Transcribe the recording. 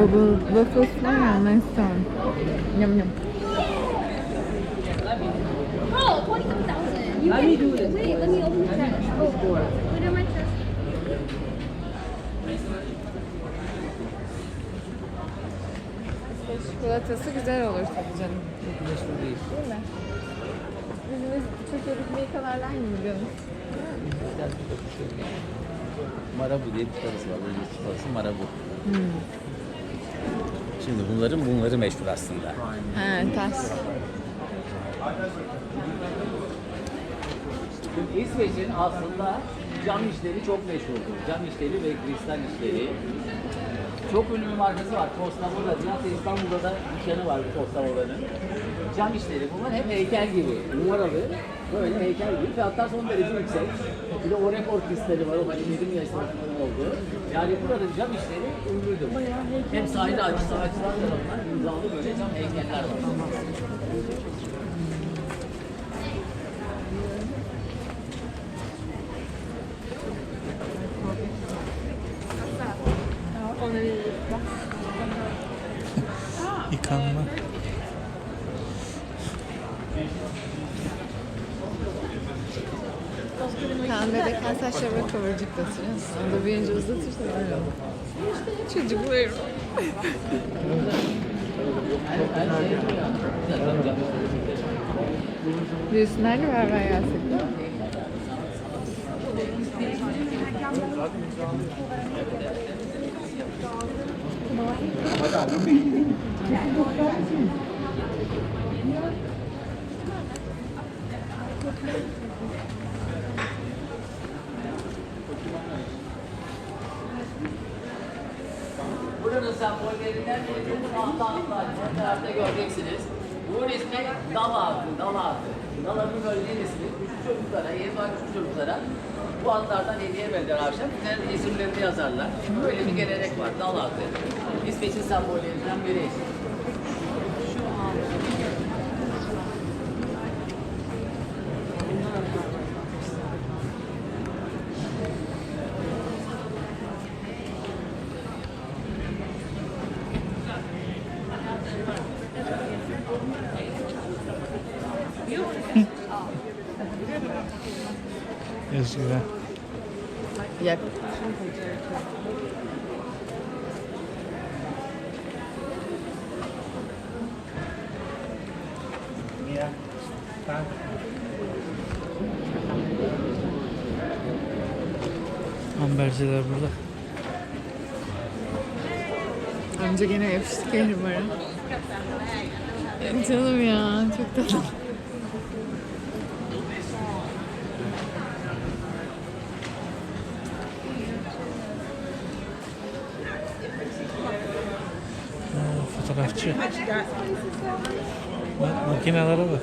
Bubble waffles ya ondan istiyorum. Yum yum. Oh, 27,000. You let me do this. Wait, let me open the chest. Oh, put it in my chest. Çikolatası güzel olur tabii canım. Değil mi? Bizim Türkiye'deki milkalarla aynı mı diyorsun? Marabu diye bir çikolatası var. Böyle bir çikolatası Marabu. Şimdi bunların bunları meşhur aslında. He, taş. İsveç'in aslında cam işleri çok meşhurdur. Cam işleri ve kristal işleri. Çok ünlü bir markası var. Diye. Hatta İstanbul'da da dükkanı var Costa Cam işleri. Bunlar hep heykel gibi. Numaralı. Böyle heykel gibi. Fiyatlar son derece yüksek. Bir de Orefor kristali var. O hani bizim yaşlarının olduğu. Yani burada cam işleri ünlüdür. Hem sahil ağacı, ağaçlar tarafından imzalı böyle cam heykeller var. Yıkanma. Kaan bebekken saçlarımı kıvırcıklatırız. Onu da büyüyünce uzatırsa böyle olur. Çocuklarım. Büyüsünler de beraber gelsek değil mi? Buranın sembollerinden biri tahta atlar. Bu tarafta göreceksiniz. Bunun ismi dal ağacı, dal ağacı. Dal ağacı bölgenin ismi. Küçük çocuklara, yeni var küçük çocuklara bu atlardan hediye verirler akşam. Üzerine isimlerini yazarlar. Böyle bir gelenek var, dal ağacı. İsveç'in sembollerinden biri. Yazıyor. Yak. Amberciler burada. Amca gene yapıştı kelimara. Canım ya çok tatlı. Ha, fotoğrafçı. Bak, makinelere bak.